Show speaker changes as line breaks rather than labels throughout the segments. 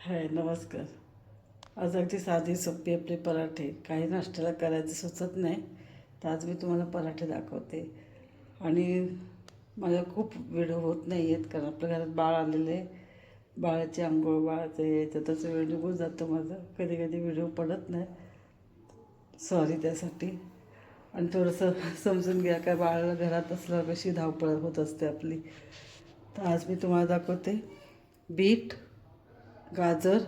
हाय नमस्कार. आज अगदी साधी सोपी आपले पराठे. काही नाश्त्याला करायचे सुचत नाही तर आज मी तुम्हाला पराठे दाखवते. आणि माझ्या खूप व्हिडिओ होत नाही आहेत कारण आपल्या घरात बाळ आलेले आहे. बाळाची आंघोळ बाळाचं हे त्यातच वेळ निघून जातो माझा. कधी कधी व्हिडिओ पडत नाही. सॉरी त्यासाठी. आणि थोडंसं समजून घ्या काय बाळाला घरात असल्यावर कशी धावपळ होत असते आपली. तर आज मी तुम्हाला दाखवते बीट. गाजर.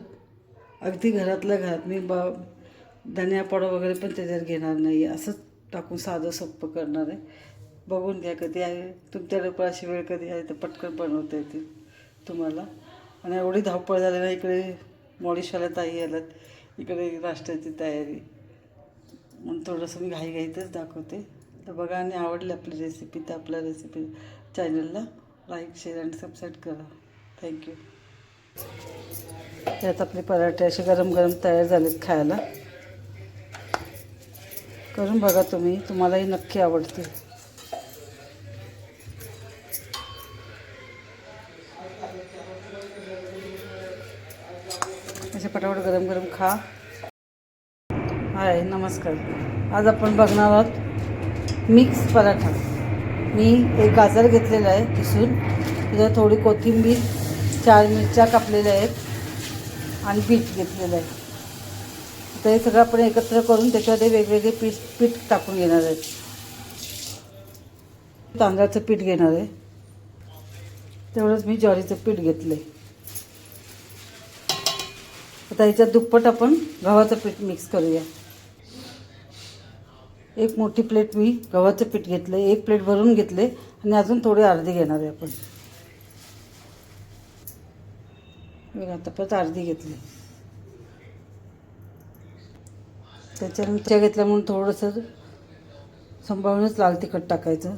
अगदी घरातल्या घरात. मी बा धनियापावडर वगैरे पण त्याच्यात घेणार नाही. असंच टाकून साधं सोपं करणार आहे. बघून घ्या कधी आहे. तुमच्याकडे पण अशी वेळ कधी आहे तर पटकन बनवता येतील तुम्हाला. आणि एवढी धावपळ झाली ना इकडे मॉडिशवाल्या ताई आल्यात. इकडे राष्ट्राची तयारी. म्हणून थोडंसं मी घाईघाईतच दाखवते. तर बघा आणि आवडली आपली रेसिपी तर आपल्या रेसिपी चॅनलला लाईक शेअर आणि सबस्क्राईब करा. थँक्यू त्यात आपले पराठे असे गरम गरम तयार झालेत खायला. करून बघा तुम्ही तुम्हालाही नक्की आवडतील. असे पटापट गरम गरम खा. हाय नमस्कार. आज आपण बघणार आहोत मिक्स पराठा. मी एक गाजर घेतलेला आहे किसून. त्याच्यात थोडी कोथिंबीर चार मिरच्या कापलेल्या आहेत आणि बीट घेतलेलं आहे. तर हे सगळं आपण एकत्र करून त्याच्यामध्ये वेगवेगळे पीठ पीठ टाकून घेणार आहेत तांदळाचं पीठ घेणार आहे. तेवढंच मी ज्वारीचं पीठ घेतलं आहे आता ह्याच्यात दुप्पट आपण गव्हाचं पीठ मिक्स करूया. एक मोठी प्लेट मी गव्हाचं पीठ घेतलं एक प्लेट भरून घेतले आणि अजून थोडे अर्धे घेणार आहे आपण. मी आता परत अर्धी घेतली. त्याच्यानंतर घेतल्या म्हणून थोडंसं सांभाळूनच लाल तिखट टाकायचं.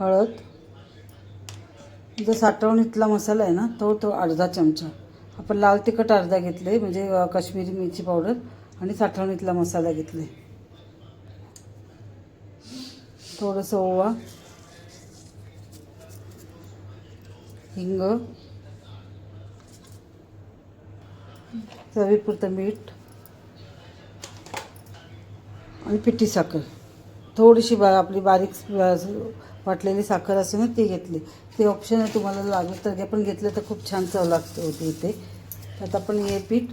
हळद. जो साठवणीतला मसाला आहे ना तो तो अर्धा चमचा. आपण लाल तिखट अर्धा घेतले म्हणजे काश्मीरी मिरची पावडर आणि साठवणीतला मसाला घेतले थोडंसं ओवा. हिंग चवीपुरतं मीठ आणि पिठी साखर. थोडीशी बा आपली बारीक वाटलेली साखर असते ना ती घेतली. ते ऑप्शन आहे तुम्हाला लागलं तर घ्या पण घेतलं तर खूप छान चव लागते होती इथे. आता आपण हे पीठ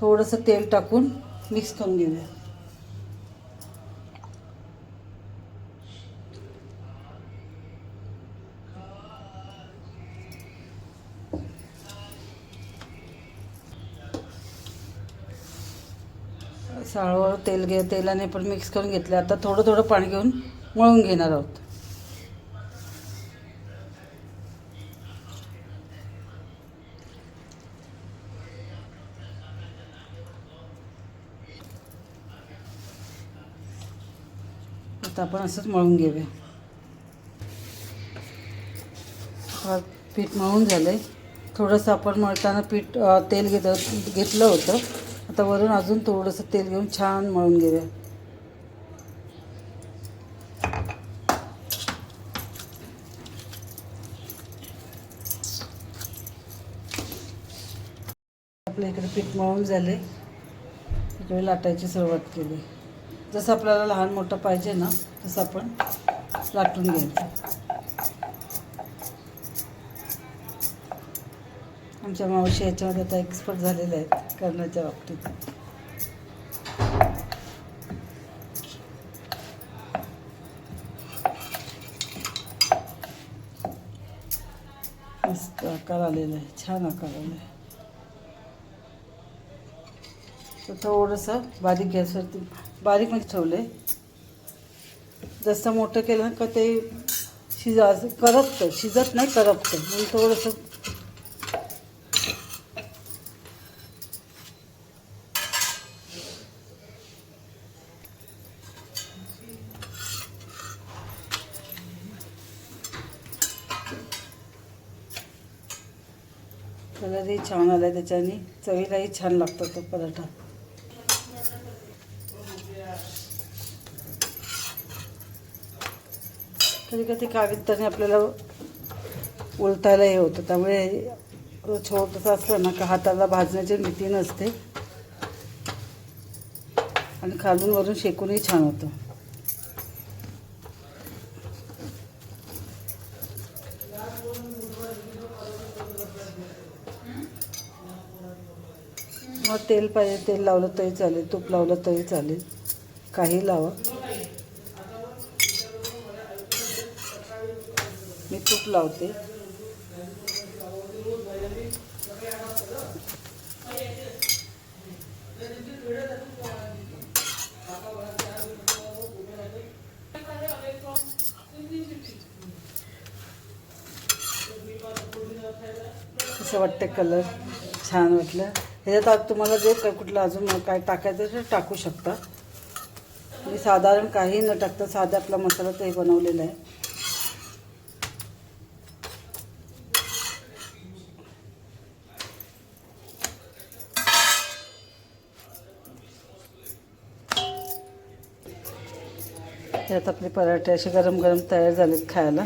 थोडंसं तेल टाकून मिक्स करून घेऊया. साळवर तेल घे तेलाने पण मिक्स करून घेतलं. आता थोडं थोडं पाणी घेऊन मळून घेणार आहोत. आता आपण असंच मळून घेऊया. पीठ मळून झालं आहे थोडंसं आपण मळताना पीठ तेल घेत घेतलं होतं. आता वरून अजून थोडंसं तेल घेऊन छान मळून घेऊया. आपल्या इकडे पीठ मळून झाले इकडे लाटायची सुरुवात केली. जसं आपल्याला लहान मोठं पाहिजे ना तसं आपण लाटून घ्यायचं. आमच्या मावशी याच्यामध्ये आता एक्सपर्ट झालेले आहेत. करण्याच्या बाबतीत. मस्त आकार आलेला आहे छान आकार आला आहे. तर थोडंसं बारीक गॅसवरती बारीक म्हणजे ठेवलं. आहे जसं मोठं केलं का ते शिजा करपतं शिजत नाही करपतं. म्हणून थोडंसं कलरही छान आला आहे त्याच्याने. चवीलाही छान लागतो तो पराठा. कधी कधी कागद आपल्याला उलटायला हे होतं. त्यामुळे छोटंसं असलं ना का हाताला भाजण्याची भीती नसते. आणि खालून वरून शेकूनही छान होतं. मग तेल पाहिजे तेल लावलं तरी चालेल तूप लावलं तरी चालेल. काही लावा. मी तूप लावते. कसं वाटतं कलर छान वाटलं. ह्याच्यात आता तुम्हाला जे काय कुठलं अजून काय टाकायचं ते टाकू शकता. मी साधारण काही न टाकता साधा आपला मसाला ते बनवलेला आहे. त्यात आपले पराठे असे गरम गरम तयार झालेत खायला.